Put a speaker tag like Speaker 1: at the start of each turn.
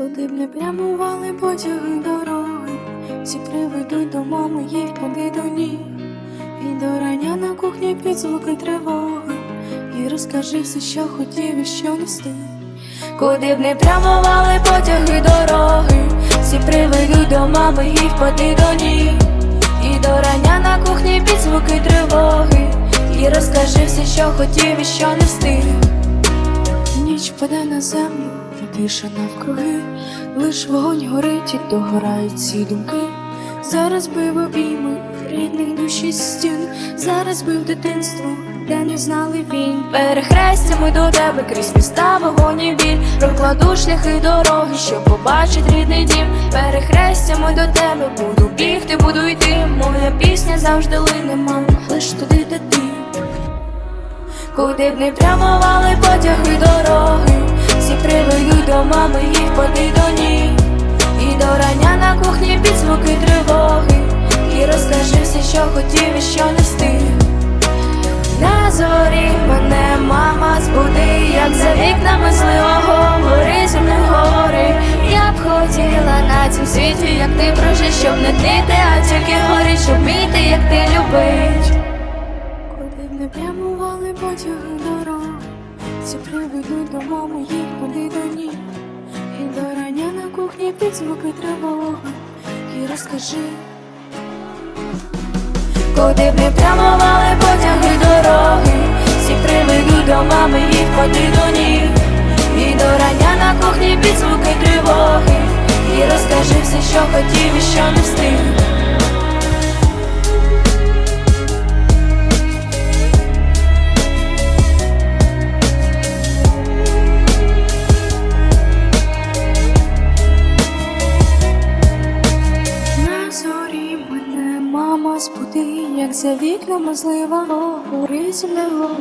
Speaker 1: Куди б не прямували потяги дороги, всі приведуть до мами їх поди до ніг. І до рання на кухні під звуки тривоги. І розкажи все, що хотів і що не встиг. Куди б не прямували потяги дороги, всі приведуть до мами їх поди до ніг. І до рання на кухні під звуки тривоги. І розкажи все, що хотів і що не встиг. Ніч паде на землю, тиша навкруги, лиш вогонь горить, і догорають ці думки. Зараз бив обійми рідних душі стін, зараз бив дитинство, де не знали він. Перехрестями до тебе крізь міста вогонь і біль Прокладу шляхи дороги, щоб побачить рідний дім. Перехрестями до тебе буду бігти, буду йти. Моя пісня завжди лине, мам, лиш туди, де ти. Куди б не прямували потяги дороги, всі приведуть мами їх поди до ніг. І до рання на кухні під звуки тривоги. І розкажи все, що хотів і що не встиг. На зорі мене мама збуди, як за вікнами зливого гори земне гори. Я б хотіла на цім світі, як ти прожить, щоб не тліти, а тільки горіть, щоб вміти, як ти любить. Куди б не прямували потяги дорог, всі приведуть до мами кухні під звуки тривоги. І розкажи. Куди б не прямували потяги дороги, всі приведу до мами їх ходи до ніг. І до рання на кухні під звуки тривоги. І розкажи все, що хотів і що не встиг. Збуди, як за вікнами зливого гори земного.